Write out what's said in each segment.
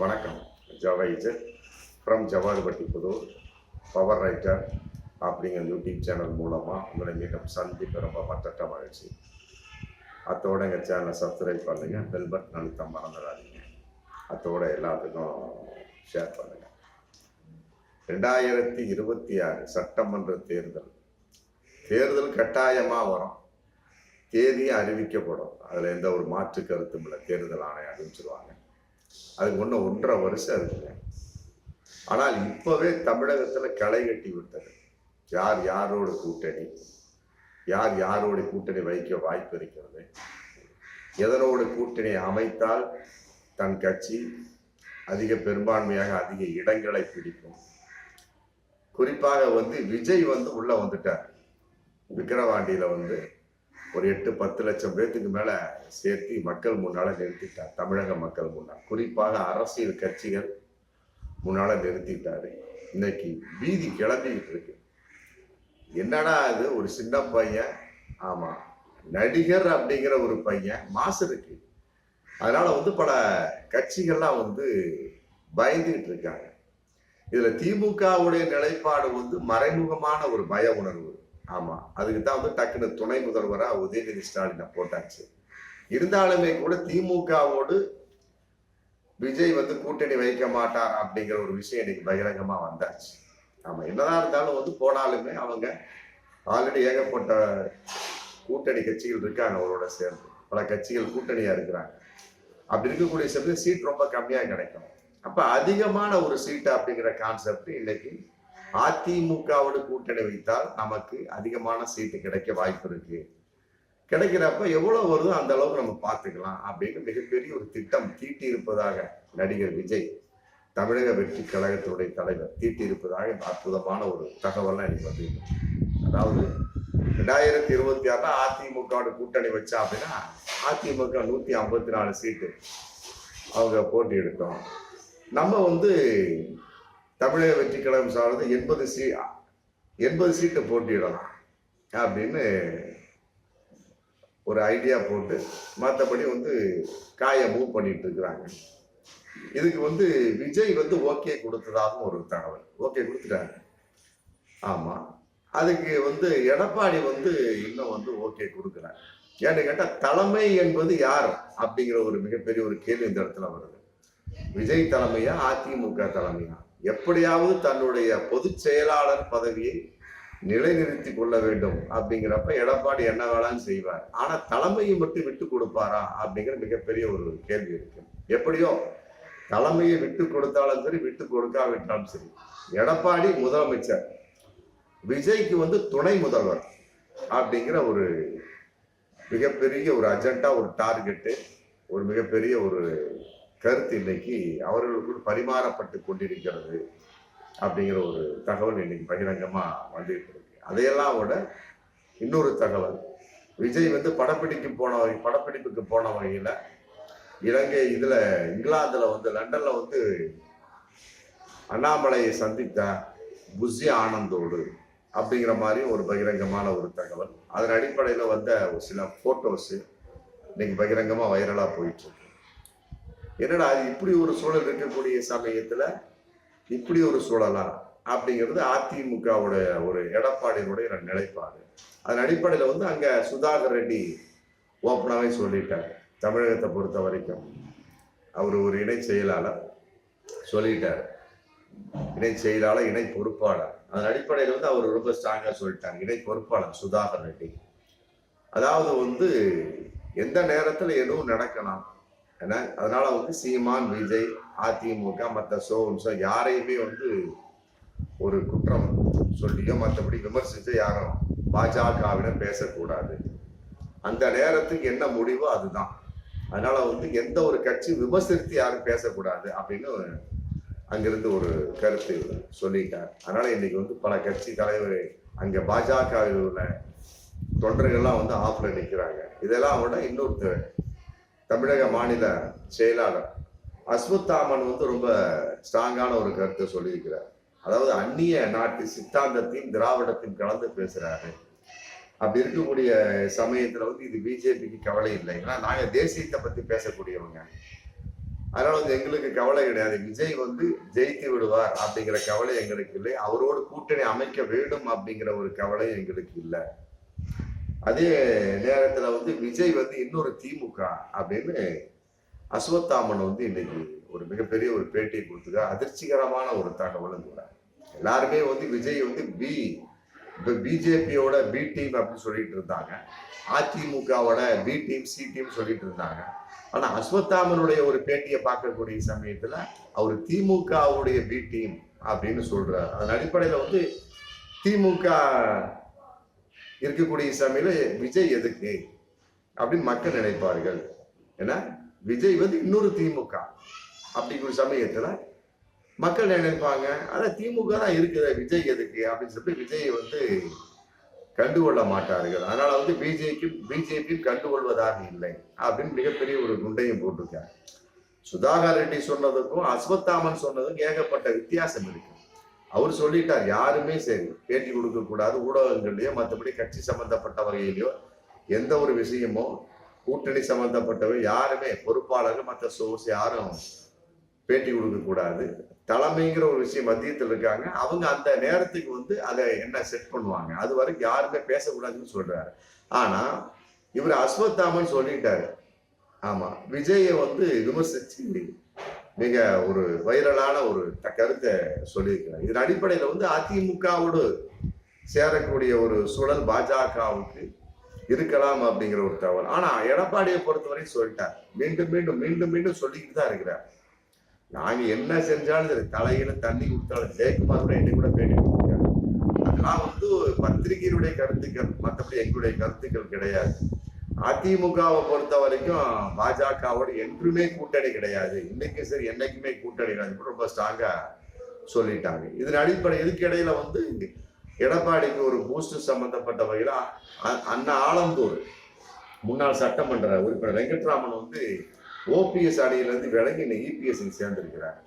வணக்கம். ஜவைஜர் from Javadupatti Puthur power writer அப்படிங்கிற YouTube channel மூலமாக உங்களை மீண்டும் சந்திப்பு ரொம்ப மற்ற மகிழ்ச்சி அத்தோட எங்கள் சேனலை சப்ஸ்கிரைப் பண்ணுங்கள் பெல் பட்டன் அழுத்தம் மறந்துடாதீங்க. அத்தோட எல்லாத்துக்கும் ஷேர் பண்ணுங்கள் ரெண்டாயிரத்தி இருபத்தி ஆறு சட்டமன்ற தேர்தல். தேர்தல் கட்டாயமாக வரும். தேதி அறிவிக்கப்படும். அதில் எந்த ஒரு மாற்று கருத்தும் இல்லை. தேர்தல் ஆணையம் அறிவிச்சிருவாங்க. அதுக்கு ஒன்றும் ஒன்றரை வருஷம் இருக்குங்க ஆனால் இப்போவே தமிழகத்தில் களை கட்டி விட்டது. யார் யாரோட கூட்டணி? யார் யாரோட கூட்டணி வைக்க வாய்ப்பு இருக்கிறது? எதனோட கூட்டணி அமைத்தால் தன் கட்சி அதிக பெரும்பான்மையாக அதிக இடங்களை பிடிக்கும்? குறிப்பாக வந்து விஜய் வந்து உள்ள வந்துட்டார். விக்கிரவாண்டியில் வந்து ஒரு எட்டு பத்து லட்சம் பேர்த்துக்கு மேலே சேர்த்து மக்கள் முன்னால் நிறுத்திட்டார். தமிழக மக்கள் முன்னால் குறிப்பாக அரசியல் கட்சிகள் முன்னால் நிறுத்திட்டாரு. இன்னைக்கு வீதி கிளம்பிக்கிட்டு இருக்கு. என்னடா அது ஒரு சின்ன பையன். ஆமாம் நடிகர் அப்படிங்கிற ஒரு பையன். மாசு இருக்கு. அதனால வந்து பல கட்சிகள்லாம் வந்து பயந்துகிட்டு இருக்காங்க. இதுல திமுகவுடைய நிலைப்பாடு வந்து மறைமுகமான ஒரு பய உணர்வு. ஆமாம் அதுக்கு தான் வந்து டக்குன்னு துணை முதல்வராக உதயநிதி ஸ்டாலினை போட்டாச்சு. இருந்தாலுமே கூட திமுகவோடு விஜய் வந்து கூட்டணி வைக்க மாட்டார் அப்படிங்கிற ஒரு விஷயம் இன்னைக்கு பகிரங்கமாக வந்தாச்சு. ஆமாம் என்னதான் இருந்தாலும் வந்து போனாலுமே அவங்க ஆல்ரெடி ஏகப்பட்ட கூட்டணி கட்சிகள் இருக்காங்க அவரோட சேர்ந்து. பல கட்சிகள் கூட்டணியாக இருக்கிறாங்க. அப்படி இருக்கக்கூடிய சமயத்தில் சீட் ரொம்ப கம்மியாக கிடைக்கும். அப்போ அதிகமான ஒரு சீட்டு அப்படிங்கிற கான்செப்ட் இன்னைக்கு அதிமுகவோட கூட்டணி வைத்தால் நமக்கு அதிகமான சீட்டு கிடைக்க வாய்ப்பு இருக்கு. கிடைக்கிறப்ப எவ்வளவு வருதோ அந்த அளவுக்கு நம்ம பார்த்துக்கலாம் அப்படின்னு மிகப்பெரிய ஒரு திட்டம் தீட்டி இருப்பதாக நடிகர் விஜய் தமிழக வெற்றி கழகத்துடைய தலைவர் தீட்டி இருப்பதாக அற்புதமான ஒரு தகவல்லாம் எனக்கு வந்து அதாவது ரெண்டாயிரத்தி இருபத்தி ஆறுல அதிமுகவோட கூட்டணி வச்சா அப்படின்னா அதிமுக நூத்தி ஐம்பத்தி நாலு சீட்டு அவங்க போட்டி எடுத்தோம். நம்ம வந்து தமிழக வெற்றி கழகம் சார்ந்து எண்பது சீ எண்பது சீட்டை போட்டியிடலாம் அப்படின்னு ஒரு ஐடியா போட்டு மற்றபடி வந்து காயை மூவ் பண்ணிட்டு இருக்கிறாங்க. இதுக்கு வந்து விஜய் வந்து ஓகே கொடுத்ததாகவும் ஒரு தகவல். ஓகே கொடுத்துட்டாங்க ஆமாம் அதுக்கு வந்து எடப்பாடி வந்து இன்னும் வந்து ஓகே கொடுக்குறாங்க ஏன்னு கேட்டால் தலைமை என்பது யார் அப்படிங்கிற ஒரு மிகப்பெரிய ஒரு கேள்வி இந்த இடத்துல வருது. விஜய் தலைமையா அதிமுக தலைமையா? எப்படியாவது தன்னுடைய பொதுச் செயலாளர் பதவியை நிலைநிறுத்தி கொள்ள வேண்டும் அப்படிங்கிறப்ப எடப்பாடி என்ன வேணாலும் செய்வார். ஆனா தலைமையை மட்டும் விட்டு கொடுப்பாரா அப்படிங்கிற மிகப்பெரிய ஒரு கேள்வி இருக்கு. எப்படியோ தலைமையை விட்டு கொடுத்தாலும் சரி விட்டு கொடுக்காவிட்டாலும் சரி எடப்பாடி முதலமைச்சர் விஜய்க்கு வந்து துணை முதல்வர் அப்படிங்கிற ஒரு மிகப்பெரிய ஒரு அஜெண்டா ஒரு டார்கெட்டு ஒரு மிகப்பெரிய ஒரு கருத்து இன்னைக்கு அவர்களுக்குள் பரிமாறப்பட்டு கொண்டிருக்கிறது அப்படிங்கிற ஒரு தகவல் இன்னைக்கு பகிரங்கமாக வந்துட்டு இருக்கு அதையெல்லாம் விட இன்னொரு தகவல் விஜய் வந்து படப்பிடிக்கு போன வகை படப்பிடிப்புக்கு போன வகையில் இலங்கை இதில் இங்கிலாந்தில் வந்து லண்டனில் வந்து அண்ணாமலையை சந்தித்த புஷி ஆனந்தோடு அப்படிங்கிற மாதிரி ஒரு பகிரங்கமான ஒரு தகவல். அதன் அடிப்படையில் வந்த ஒரு சில ஃபோட்டோஸு இன்னைக்கு பகிரங்கமாக வைரலாக போயிட்டுருக்கு என்னடா இப்படி ஒரு சூழல் இருக்கக்கூடிய சமயத்தில் இப்படி ஒரு சூழலா? அப்படிங்கிறது அதிமுகவோட ஒரு எடப்பாடியினுடைய நிலைப்பாடு. அதன் அடிப்படையில் வந்து அங்கே சுதாகர் ரெட்டி ஓப்பனாகவே சொல்லிட்டார். தமிழகத்தை பொறுத்த வரைக்கும் அவர் ஒரு இணை செயலாளர். சொல்லிட்டார். இணை செயலாளர் இணை பொறுப்பாளர். அதன் அடிப்படையில் வந்து அவர் ரொம்ப ஸ்ட்ராங்காக சொல்லிட்டாங்க இணை பொறுப்பாளர் சுதாகர் ரெட்டி. அதாவது வந்து எந்த நேரத்தில் எதுவும் நடக்கலாம். ஏன்னா அதனால வந்து சீமான் விஜய் அதிமுக மற்ற சோம்சோ யாரையுமே வந்து ஒரு குற்றம் சொல்லியோ மற்றபடி விமர்சித்து யாரும் பாஜகவிடம் பேசக்கூடாது. அந்த நேரத்துக்கு என்ன முடிவோ அதுதான். அதனால வந்து எந்த ஒரு கட்சி விமர்சித்து யாரும் பேசக்கூடாது அப்படின்னு அங்கிருந்து ஒரு கருத்து சொல்லிட்டார். அதனால இன்னைக்கு வந்து பல கட்சி தலைவர் அங்க பாஜகவில் உள்ள தொண்டர்கள்லாம் வந்து ஆஃப்ல நிற்கிறாங்க இதெல்லாம் விட இன்னொருத்தர் தமிழக மாநில செயலாளர் அஸ்வத்தாமன் வந்து ரொம்ப ஸ்ட்ராங்கான ஒரு கருத்தை சொல்லியிருக்கிறார். அதாவது அந்நிய நாட்டு சித்தாந்தத்தையும் திராவிடத்தையும் கலந்து பேசுறாரு. அப்படி இருக்கக்கூடிய சமயத்துல வந்து இது பிஜேபிக்கு கவலை இல்லை. ஏன்னா நாங்க தேசியத்தை பத்தி பேசக்கூடியவங்க. அதனால வந்து எங்களுக்கு கவலை கிடையாது. விஜய் வந்து ஜெயித்து விடுவார் அப்படிங்கிற கவலை எங்களுக்கு இல்லை. அவரோடு கூட்டணி அமைக்க வேண்டும் அப்படிங்கிற ஒரு கவலை எங்களுக்கு இல்லை. அதே நேரத்துல வந்து விஜய் வந்து இன்னொரு திமுக அப்படின்னு அஸ்வத்தாமன் வந்து இன்னைக்கு ஒரு மிகப்பெரிய ஒரு பேட்டியை கொடுத்துக்க அதிர்ச்சிகரமான ஒரு தகவலும் கூட. எல்லாருமே வந்து விஜய் வந்து பி இப்போ பிஜேபியோட பி டீம் அப்படின்னு சொல்லிட்டு இருந்தாங்க. அதிமுகவோட பி டீம் சி டீம் சொல்லிட்டு இருந்தாங்க. ஆனால் அஸ்வத்தாமனுடைய ஒரு பேட்டியை பார்க்கக்கூடிய சமயத்தில் அவர் திமுகவுடைய பி டீம் அப்படின்னு சொல்றாரு. அதன் அடிப்படையில் வந்து திமுக இருக்கக்கூடிய சமயத்துல விஜய் எதுக்கு? அப்படின்னு மக்கள் நினைப்பார்கள். ஏன்னா விஜய் வந்து இன்னொரு திமுக அப்படிங்கிற சமயத்துல மக்கள் நினைப்பாங்க ஆனால் திமுக தான் இருக்குது விஜய் எதுக்கு? அப்படின்னு சொல்லிட்டு விஜய் வந்து கண்டுகொள்ள மாட்டார்கள். அதனால வந்து பிஜேபியும் பிஜேபியும் கண்டுகொள்வதாக இல்லை அப்படின்னு மிகப்பெரிய ஒரு குண்டையும் போட்டிருக்காங்க. சுதாகர் ரெட்டி சொன்னதுக்கும் அஸ்வத்தாமன் சொன்னதுக்கும் ஏகப்பட்ட வித்தியாசம் இருக்கு. அவர் சொல்லிட்டார் யாருமே சரி பேட்டி கொடுக்க கூடாது ஊடகங்கள்லயோ மற்றபடி கட்சி சம்பந்தப்பட்ட வகையிலையோ எந்த ஒரு விஷயமோ கூட்டணி சம்பந்தப்பட்டவை யாருமே பொறுப்பாளர்கள் மற்ற சோர்ஸ் யாரும் பேட்டி கொடுக்க கூடாது. தலைமைங்கிற ஒரு விஷயம் மத்தியத்தில் இருக்காங்க. அவங்க அந்த நேரத்துக்கு வந்து அதை என்ன செட் பண்ணுவாங்க? அது வரைக்கும் யாருமே பேசக்கூடாதுன்னு சொல்றாரு. ஆனா இவர் அஸ்வத்தாமன் சொல்லிட்டாரு. ஆமா விஜயை வந்து விமர்சிச்சு மிக ஒரு வைரலான ஒரு கருத்தை சொல்லியிருக்கிறார். இதன் அடிப்படையில் வந்து அதிமுகவோடு சேரக்கூடிய ஒரு சூழல் பாஜகவுக்கு இருக்கலாம் அப்படிங்கிற ஒரு தகவல். ஆனால் எடப்பாடியை பொறுத்தவரை சொல்லிட்டார். மீண்டும் மீண்டும் மீண்டும் மீண்டும் சொல்லிக்கிட்டு தான் இருக்கிறார். நாங்கள் என்ன செஞ்சாலும் சரி தலையில தண்ணி கொடுத்தாலும் ஜெயக்குமார் கூட என்னை கூட பேட்டி கொடுத்துருக்காரு. அதெல்லாம் வந்து பத்திரிகையினுடைய கருத்துக்கள் மற்றபடி எங்களுடைய கருத்துக்கள் கிடையாது. அதிமுகவை பொறுத்த வரைக்கும் பாஜகவோட என்றுமே கூட்டணி கிடையாது. இன்னைக்கும் சரி என்னைக்குமே கூட்டணி கிடையாது. ரொம்ப ஸ்ட்ராங்கா சொல்லிட்டாங்க. இதன் அடிப்படை இதுக்கு இடையில வந்து எடப்பாடிக்கு ஒரு பூஸ்ட் சம்பந்தப்பட்ட வகையில் அண்ணா ஆலந்தூர் முன்னாள் சட்டமன்ற உறுப்பினர் வெங்கட்ராமன் வந்து ஓபிஎஸ் அணியிலிருந்து விலகி இந்த இபிஎஸ் சேர்ந்திருக்கிறார்.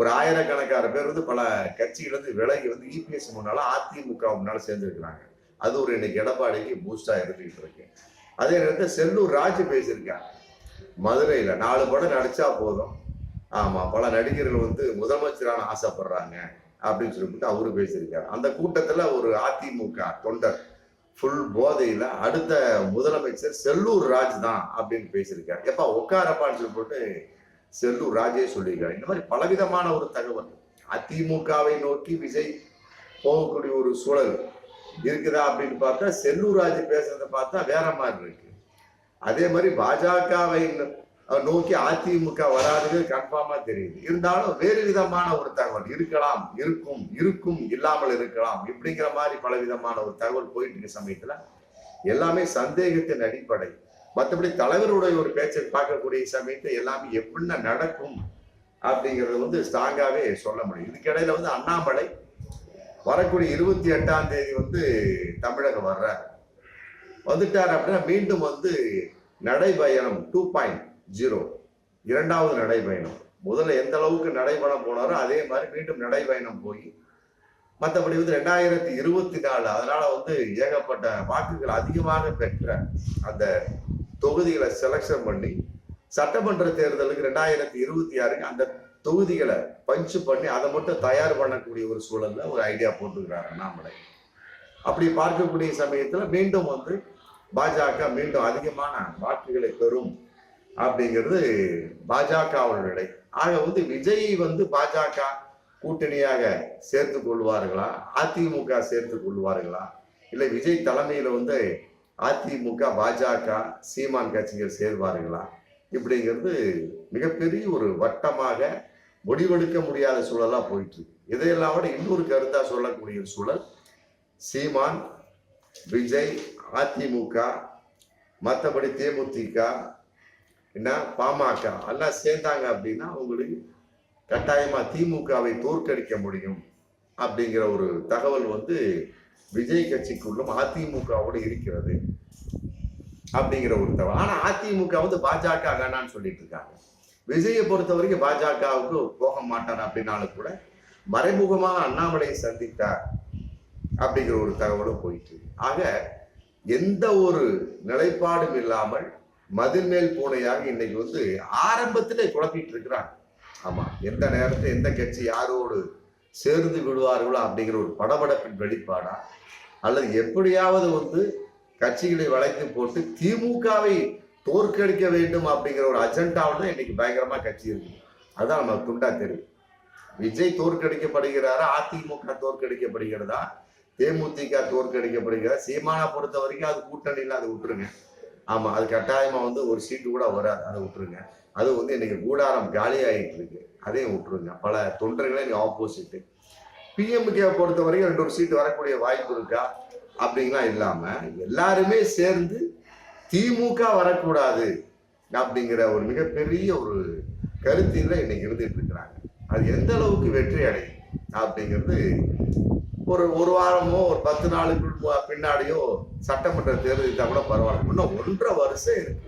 ஒரு ஆயிரக்கணக்கான பேர் வந்து பல கட்சியிலிருந்து விலகி வந்து இபிஎஸ் முன்னால அதிமுக முன்னால சேர்ந்திருக்கிறாங்க. அது ஒரு இன்னைக்கு எடப்பாடிக்கு பூஸ்டா இருந்துகிட்டு இருக்கு. அதே நேரத்தில் செல்லூர் ராஜு பேசியிருக்கார் மதுரையில் நாலு படம் நடிச்சா போதும். ஆமாம் பல நடிகர்கள் வந்து முதலமைச்சரான ஆசைப்படுறாங்க அப்படின்னு சொல்லிட்டு அவரு பேசியிருக்காரு. அந்த கூட்டத்தில் ஒரு அதிமுக தொண்டர் ஃபுல் போதையில் அடுத்த முதலமைச்சர் செல்லூர் ராஜ் தான் அப்படின்னு பேசியிருக்காரு. எப்பா உட்காரப்பான்னு சொல்லிட்டு செல்லூர் ராஜே சொல்லியிருக்காரு. இந்த மாதிரி பலவிதமான ஒரு தகவல். அதிமுகவை நோக்கி விஜய் போகக்கூடிய ஒரு சூழல். இருக்குதா அப்படின்னு பார்த்தா செல்லூர் ராஜு பேசுறத பார்த்தா வேற மாதிரி இருக்கு. அதே மாதிரி பாஜகவை நோக்கி அதிமுக வராதுன்னு கன்ஃபார்மா தெரியுது. இருந்தாலும் வேறு விதமான ஒரு தகவல் இருக்கலாம் இருக்கும் இருக்கும் இல்லாமல் இருக்கலாம் இப்படிங்கிற மாதிரி பல விதமான ஒரு தகவல் போயிட்டு இருக்க சமயத்துல எல்லாமே சந்தேகத்தின் அடிப்படை. மற்றபடி தலைவருடைய ஒரு பேச்சை பார்க்கக்கூடிய சமயத்தை எல்லாமே எப்படின்னா நடக்கும் அப்படிங்கறது வந்து ஸ்ட்ராங்காவே சொல்ல முடியும். இதுக்கிடையில வந்து அண்ணாமலை வரக்கூடிய இருபத்தி எட்டாம் தேதி வந்து தமிழகம் வர்றார். வந்துட்டார் அப்படின்னா மீண்டும் வந்து நடைபயணம் டூ பாயிண்ட் ஜீரோ இரண்டாவது நடைபயணம். முதல்ல எந்த அளவுக்கு நடைபயணம் போனாரோ அதே மாதிரி மீண்டும் நடைபயணம் போய் மற்றபடி வந்து ரெண்டாயிரத்தி இருபத்தி நாலு அதனால வந்து ஏகப்பட்ட வாக்குகள் அதிகமாக பெற்ற அந்த தொகுதிகளை செலக்ஷன் பண்ணி சட்டமன்ற தேர்தலுக்கு ரெண்டாயிரத்தி இருபத்தி ஆறுக்கு அந்த தொகுதிகளை பஞ்சு பண்ணி அதை மட்டும் தயார் பண்ணக்கூடிய ஒரு சூழலில் ஒரு ஐடியா போட்டுக்கிறாங்க அண்ணாமலை அப்படி பார்க்கக்கூடிய சமயத்தில் மீண்டும் வந்து பாஜக மீண்டும் அதிகமான வாக்குகளை பெறும் அப்படிங்கிறது பாஜகவோட நிலை. ஆக வந்து விஜய் வந்து பாஜக கூட்டணியாக சேர்த்து கொள்வார்களா? அதிமுக சேர்த்து கொள்வார்களா? இல்லை விஜய் தலைமையில் வந்து அதிமுக பாஜக சீமான் கட்சிகள் சேர்வார்களா? இப்படிங்கிறது மிகப்பெரிய ஒரு வட்டமாக முடிவெடுக்க முடியாத சூழலாக போயிட்டு இருக்கு. இதையெல்லாம் விட இன்னொரு கருத்தாக சொல்லக்கூடிய சூழல் சீமான் விஜய் அதிமுக மற்றபடி தேமுதிக என்ன பாமக எல்லாம் சேர்ந்தாங்க அப்படின்னா அவங்களுக்கு கட்டாயமாக திமுகவை தோற்கடிக்க முடியும் அப்படிங்கிற ஒரு தகவல் வந்து விஜய் கட்சிக்குள்ளும் அதிமுகவோடு இருக்கிறது. அப்படிங்கிற ஒரு தகவல் ஆனா அதிமுக வந்து பாஜக வேணான்னு சொல்லிட்டு இருக்காங்க. விஜயை பொறுத்த வரைக்கும் பாஜகவுக்கு போக மாட்டார் அப்படின்னாலும் கூட மறைமுகமாக அண்ணாமலையை சந்தித்தார் அப்படிங்கிற ஒரு தகவலும் போயிட்டு ஆக எந்த ஒரு நிலைப்பாடும் இல்லாமல் மதில் மேல் பூனையாக இன்னைக்கு வந்து ஆரம்பத்திலே குழப்பிட்டு இருக்கிறாங்க. ஆமா எந்த நேரத்தில் எந்த கட்சி யாரோடு சேர்ந்து விடுவார்களோ அப்படிங்கிற ஒரு படபடப்பின் வெளிப்பாடா? அல்லது எப்படியாவது வந்து கட்சிகளை வளைத்து போட்டு திமுகவை தோற்கடிக்க வேண்டும் அப்படிங்கிற ஒரு அஜெண்டாவில் தான் இன்னைக்கு பயங்கரமா கட்சி இருக்கு. அதுதான் நம்ம துண்டா தெரியும் விஜய் தோற்கடிக்கப்படுகிறாரா? அதிமுக தோற்கடிக்கப்படுகிறதா? தேமுதிக தோற்கடிக்கப்படுகிறதா? சீமானா பொறுத்த வரைக்கும் அது கூட்டணியில் அதை விட்டுருங்க. ஆமாம் அது கட்டாயமாக வந்து ஒரு சீட்டு கூட வராது அதை விட்டுருங்க. அது வந்து இன்னைக்கு கூடாரம் காலியாகிட்டு இருக்கு. அதையும் விட்டுருங்க. பல தொண்டர்களே இன்னைக்கு ஆப்போசிட்டு பிஎம்கே பொறுத்த வரைக்கும் ரெண்டு ஒரு சீட்டு வரக்கூடிய வாய்ப்பு இருக்கா? அப்படிங்கலாம் இல்லாம எல்லாருமே சேர்ந்து திமுக வரக்கூடாது அப்படிங்கிற ஒரு மிகப்பெரிய ஒரு கருத்தில் இன்னைக்கு இருந்துட்டு இருக்கிறாங்க. அது எந்த அளவுக்கு வெற்றி அடையும் அப்படிங்கிறது ஒரு ஒரு வாரமோ ஒரு பத்து நாளுக்கு பின்னாடியோ சட்டமன்ற தேர்தல் இருந்தால் கூட பரவாயில்ல. இன்னும் ஒன்றரை வருஷம் இருக்கு.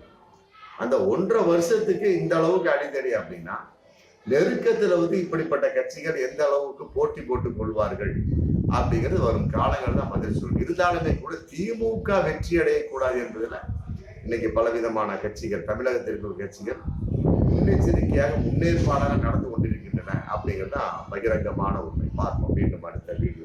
அந்த ஒன்றரை வருஷத்துக்கு இந்த அளவுக்கு அடித்தடி அப்படின்னா நெருக்கத்துல வந்து இப்படிப்பட்ட கட்சிகள் எந்த அளவுக்கு போட்டி போட்டுக் கொள்வார்கள் அப்படிங்கிறது வரும். காலங்கள் தான் பதில் சொல்லும் இருந்தாலுமே கூட திமுக வெற்றி அடையக்கூடாது என்பதில் இன்னைக்கு பலவிதமான கட்சிகள் தமிழகத்திற்கு கட்சிகள் முன்னெச்சரிக்கையாக முன்னேற்பாடாக நடந்து கொண்டிருக்கின்றன அப்படிங்கிறது தான் பகிரங்கமான உண்மை. பார்ப்போம் மீண்டும் அடுத்த வீடியோ